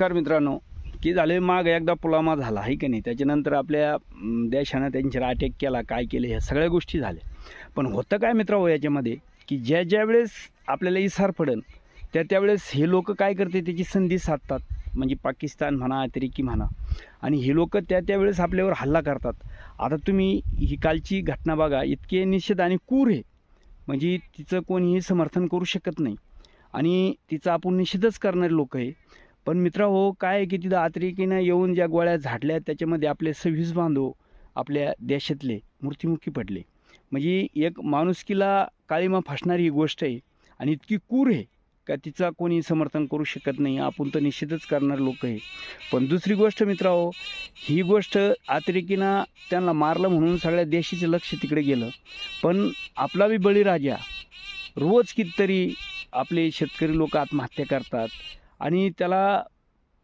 नमस्कार मित्रांनो. की झाले माग एकदा पुलामा झाला आहे की नाही? त्याच्यानंतर आपल्या देशानं त्यांच्यावर अटॅक केला काय केलं ह्या सगळ्या गोष्टी झाल्या. पण होतं काय मित्रांनो याच्यामध्ये की ज्या ज्या वेळेस आपल्याला इसार पडन त्या त्यावेळेस हे लोक काय करते त्याची संधी साधतात. म्हणजे पाकिस्तान म्हणा अतिरेकी म्हणा. आणि हे लोक त्या त्यावेळेस आपल्यावर हल्ला करतात. आता तुम्ही ही कालची घटना बघा इतके निषेध आणि कूर आहे. म्हणजे तिचं कोणीही समर्थन करू शकत नाही. आणि तिचा आपण निषेधच करणारे लोक आहे. पण मित्र हो काय आहे की तिथं आत्रेकीनं येऊन ज्या गोळ्या झाडल्या त्याच्यामध्ये आपले सव्वीस बांधव आपल्या देशातले मृत्युमुखी पडले. म्हणजे एक माणुसकीला काळीमा फासणारी ही गोष्ट आहे आणि इतकी कूर आहे का तिचा कोणी समर्थन करू शकत नाही आपण तर निश्चितच करणारे लोक आहे. पण दुसरी गोष्ट मित्रांनो हो, ही गोष्ट अतिरेकीनं त्यांना मारलं म्हणून सगळ्या देशाचं लक्ष तिकडे गेलं. पण आपला बी बळीराजा रोज कितीतरी आपले शेतकरी लोक आत्महत्या करतात आणि त्याला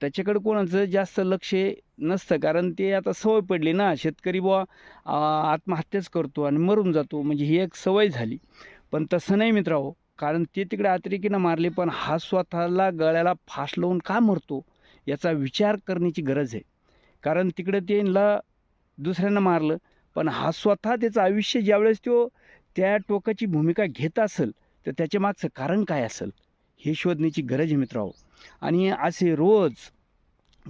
त्याच्याकडे कोणाचं जास्त लक्ष नसतं कारण ते आता सवय पडली ना शेतकरी बुवा आत्महत्याच करतो आणि मरून जातो म्हणजे ही एक सवय झाली. पण तसं नाही मित्रांनो कारण ते तिकडे अतिरेकीनं मारले पण हा स्वतःला गळ्याला फास लावून का मरतो याचा विचार करण्याची गरज आहे. कारण तिकडे त्यांना दुसऱ्यांना मारलं पण हा स्वतः त्याचं आयुष्य ज्यावेळेस तो त्या टोकाची भूमिका घेत असेल तर त्याच्या मागचं कारण काय असेल हे शोधण्याची गरज आहे मित्रांनो. आणि असे रोज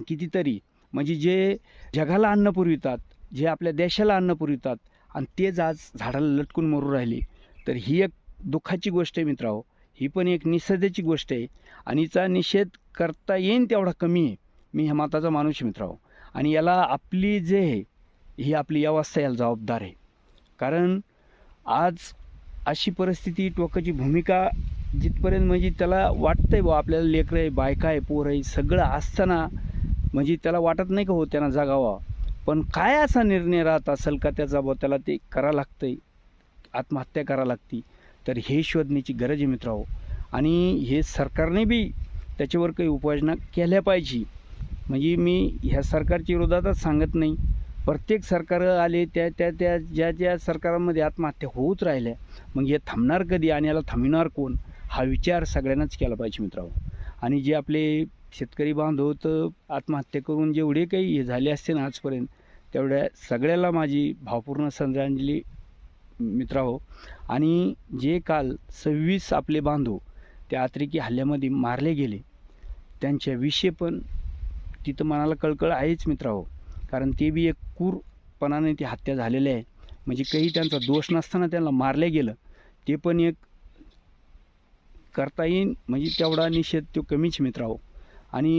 कितीतरी म्हणजे जे जगाला अन्न पुरवितात जे आपल्या देशाला अन्न पुरवितात आणि तेच आज झाडाला लटकून मरू राहिले. तर ही एक दुःखाची गोष्ट आहे मित्रांनो. ही पण एक निषेधाची गोष्ट आहे आणि हिचा निषेध करता येईन तेवढा कमी आहे. मी ह्या माताचा माणूस आहे मित्रांनो. आणि याला आपली जे आहे ही आपली अवस्था याला जबाबदार आहे. कारण आज अशी परिस्थिती टोकाची भूमिका जिथपर्यंत म्हणजे त्याला वाटतंय बा आपल्याला लेकरं आहे बायका आहे पोर आहे सगळं असताना म्हणजे त्याला वाटत नाही का हो त्यांना जागावा? पण काय असा निर्णय राहत असेल का त्याचा बा त्याला ते करा लागतंय आत्महत्या करा लागती. तर हे शोधण्याची गरज आहे मित्रांनो. आणि हे सरकारने बी त्याच्यावर काही उपाययोजना केल्या पाहिजे. म्हणजे मी ह्या सरकारच्या विरोधातच सांगत नाही. प्रत्येक सरकार आले त्या त्या त्या ज्या ज्या सरकारांमध्ये आत्महत्या होऊच राहिल्या मग हे थांबणार कधी? आणि याला थांबणार कोण? हा विचार सगळ्यांनाच केला पाहिजे मित्रांनो. आणि जे आपले शेतकरी बांधव तर आत्महत्या करून जेवढे काही हे झाले असते ना आजपर्यंत तेवढ्या सगळ्याला माझी भावपूर्ण श्रद्धांजली मित्रांनो. आणि जे काल सव्वीस आपले बांधव त्या अतिरेकी हल्ल्यामध्ये मारले गेले त्यांच्याविषयी पण तिथं मनाला कळकळ आहेच मित्रांनो. कारण ते बी एक क्रूरपणाने ती हत्या झालेली आहे. म्हणजे काही त्यांचा दोष नसताना त्यांना मारलं गेलं ते पण एक करता येईन. म्हणजे तेवढा निषेध तो कमीच मित्रांनो आणि